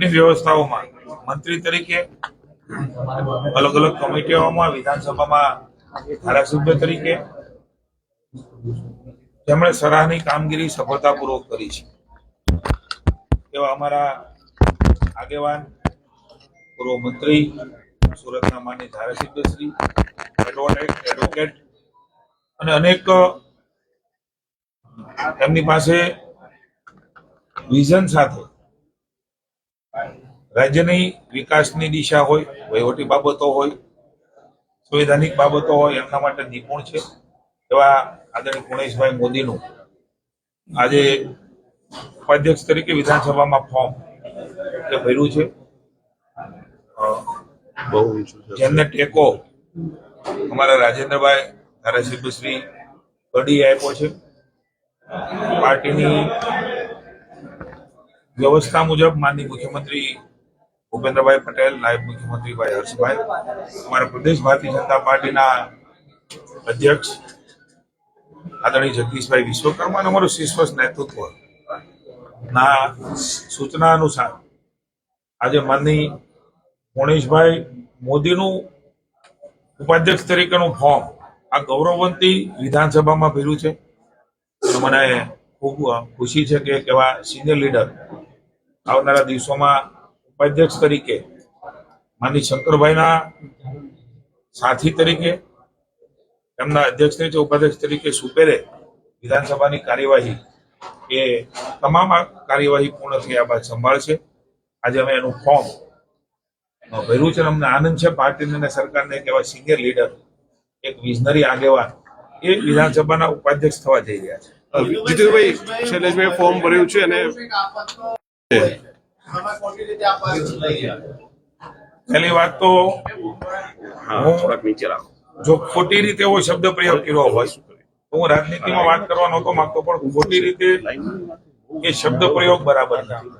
ની વ્યવસ્થાઓમાં મંત્રી તરીકે અલગ અલગ કમિટીઓમાં, વિધાનસભામાં ધારાસભ્ય તરીકે જેમણે સરાહની કામગીરી સફળતાપૂર્વક કરી છે. એવા અમારા આગેવાન પૂર્વ મંત્રી સુરતના માન્ય ધારાસભ્ય શ્રી એડવોકેટ એડવોકેટ અને અનેક એમની પાસે વિઝન સાથે રાજ્યની વિકાસની દિશા હોય વહીવટી બાબતો હોય સંવૈધાનિક બાબતો હોય એમના માટે નિપુણ છે. એવા આદરણીય પુણેશભાઈ મોદીનું આજે ઉપાધ્યક્ષ તરીકે વિધાનસભામાં ફોર્મ એ ભર્યું છે. બહુ જેમને ટેકો અમારા રાજેન્દ્રભાઈ ધારાસભ્ય શ્રી કડીએ આપ્યો છે. પાર્ટીની વ્યવસ્થા મુજબ માનની મુખ્યમંત્રી ભૂપેન્દ્રભાઈ પટેલ, નાયબ મુખ્યમંત્રી ભાઈ હર્ષભાઈ, અમારા પ્રદેશ ભારતીય જનતા પાર્ટીના અધ્યક્ષ આદરણીય જગદીશભાઈ વિશ્વકર્મા અને અમારું શીર્ષ નેતૃત્વ. ના, સૂચના અનુસાર આજે માનની પુણેશભાઈ મોદીનું ઉપાધ્યક્ષ તરીકેનું ફોર્મ આ ગૌરવવંતી વિધાનસભામાં ભર્યું છે. મને ખૂબ ખુશી છે કે એવા સિનિયર લીડર આવનારા દિવસોમાં ઉપાધ્યક્ષ તરીકે માની શંકરભાઈના સાથી તરીકે એમના અધ્યક્ષ તરીકે ઉપાધ્યક્ષ તરીકે સુપેરે વિધાનસભાની કાર્યવાહી એ તમામ આ કાર્યવાહી પૂર્ણ થયા બાદ સંભાળશે આજે અમે એનું ફોર્મ ભર્યું છે અને અમને આનંદ છે. પાર્ટીને અને સરકારને એક એવા સિનિયર લીડર એક વિઝનરી આગેવાન એ વિધાનસભાના ઉપાધ્યક્ષ થવા જઈ રહ્યા છે. જીતુભાઈ શૈલેષભાઈ ફોર્મ ભર્યું છે અને પહેલી વાત તો થોડાક નીચે રાખો. જો ખોટી રીતે એવો શબ્દ પ્રયોગ કર્યો હોય તો હું રાજનીતિમાં વાત કરવા નહોતો માંગતો પણ ખોટી રીતે એ શબ્દ પ્રયોગ બરાબર નથી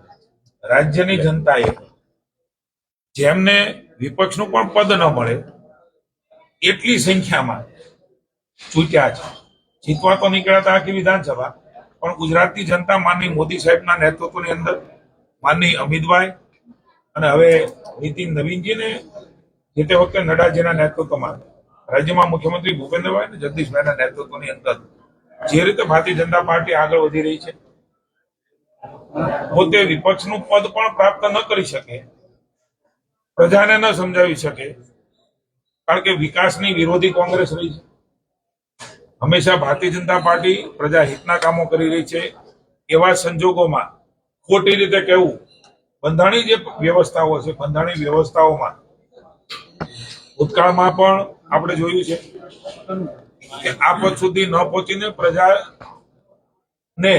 રાજ્યની જનતાએ જેમને વિપક્ષનું પણ પદ ન મળે એટલી સંખ્યામાં ચૂંટ્યા છે. જીતવા તો નીકળ્યા હતા આખી વિધાનસભા પણ ગુજરાતની જનતા માનની મોદી સાહેબના નેતૃત્વની અંદર માનની અમિતભાઈ અને હવે નીતિન નવીનજીને જે તે વખતે નડાજીના નેતૃત્વમાં રાજ્યમાં મુખ્યમંત્રી ભૂપેન્દ્રભાઈ અને જગદીશભાઈના નેતૃત્વની અંદર જે રીતે ભારતીય જનતા પાર્ટી આગળ વધી રહી છે, પોતે વિપક્ષનું પદ પણ પ્રાપ્ત ન કરી શકે, પ્રજાને ન સમજાવી શકે, કારણ કે વિકાસની વિરોધી કોંગ્રેસ રહી છે. હંમેશા ભારતીય જનતા પાર્ટી પ્રજા હિતના કામો કરી રહી છે એવા સંજોગોમાં ખોટી રીતે કહેવું. બંધાણી જે વ્યવસ્થાઓ છે બંધાણી વ્યવસ્થાઓમાં ભૂતકાળમાં પણ આપણે જોયું છે કે આ પદ સુધી ન પહોંચીને પ્રજાને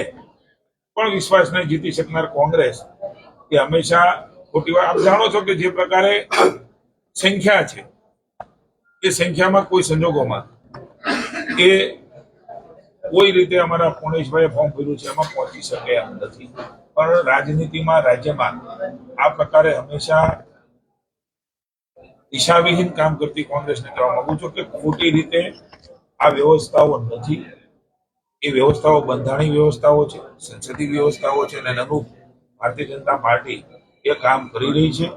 પણ વિશ્વાસને જીતી શકનાર કોંગ્રેસ એ હંમેશા ખોટી વાત. આપ જાણો છો કે જે પ્રકારે સંખ્યા છે, એ સંખ્યામાં કોઈ સંજોગોમાં એ કોઈ રીતે અમારા પુણેશભાઈએ ફોર્મ ભર્યું છે, એમાં પહોંચી શકે એમ નથી. પણ રાજનીતિમાં, રાજ્યમાં આ પ્રકારે હંમેશા દિશાવિહીન કામ કરતી કોંગ્રેસને કહેવા માંગુ છું કે ખોટી રીતે આ વ્યવસ્થાઓ નથી. એ વ્યવસ્થાઓ બંધારણીય વ્યવસ્થાઓ છે, સંસદીય વ્યવસ્થાઓ છે, અને અનુરૂપ ભારતીય જનતા પાર્ટી એ કામ કરી રહી છે.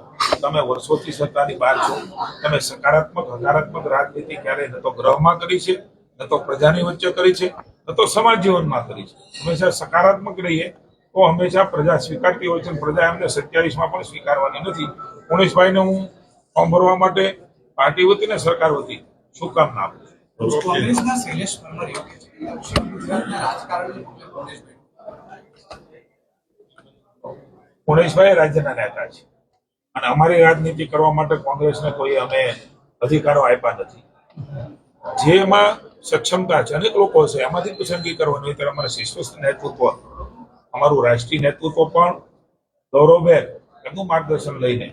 તમે વર્ષોથી સત્તાની બહાર છો. તમે સકારાત્મક, હકારાત્મક રાજનીતિ ક્યારેય ન તો ગ્રહમાં કરી છે, ન તો પ્રજાની વચ્ચે કરી છે, ન તો સમાજ જીવનમાં કરી છે. હંમેશા સકારાત્મક રહીએ તો હંમેશા પ્રજા સ્વીકારતી હોય છે અને પ્રજા એમને સત્યાવીસમાં પણ સ્વીકારવાની નથી. પુણેશભાઈને હું ફોર્મ ભરવા માટે પાર્ટી વતી ને સરકાર વતી શુભકામના આપું પુણેશભાઈ રાજ્યના નેતા છે. અને અમારી રાજનીતિ કરવા માટે કોંગ્રેસને કોઈ અમે અધિકારો આપ્યા નથી. જેમાં સક્ષમતા છે અનેક લોકો છે એમાંથી પસંદગી કરવાની ત્યારે અમારા શીર્ષસ્થ નેતૃત્વ અમારું રાષ્ટ્રીય નેતૃત્વ પણ ગૌરવભેર એમનું માર્ગદર્શન લઈને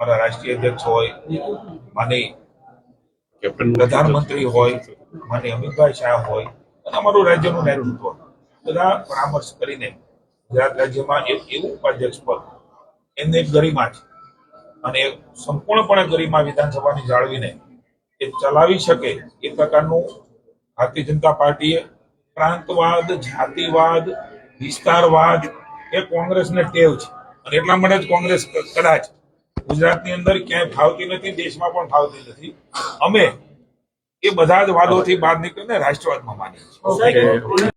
અમારા રાષ્ટ્રીય અધ્યક્ષ હોય માની પ્રધાનમંત્રી હોય માની અમિતભાઈ શાહ હોય અને અમારું રાજ્યનું નેતૃત્વ. બધા પરામર્શ કરીને ગુજરાત રાજ્યમાં એક એવું ઉપાધ્યક્ષ પદ એમને એક ગરિમા છે. અને સંપૂર્ણપણે ગરિમા વિધાનસભાની જાળવીને એ ચલાવી શકે એ પ્રકારનું ભારતીય જનતા પાર્ટીએ પ્રાંતવાદ જાતિવાદ વિસ્તારવાદ એ કોંગ્રેસને ટેવ છે. અને એટલા માટે જ કોંગ્રેસ કદાચ ગુજરાતની અંદર ક્યાંય ફાવતી નથી, દેશમાં પણ ફાવતી નથી. અમે એ બધા જ વાદોથી બહાર નીકળીને રાષ્ટ્રવાદમાં માનીએ છીએ.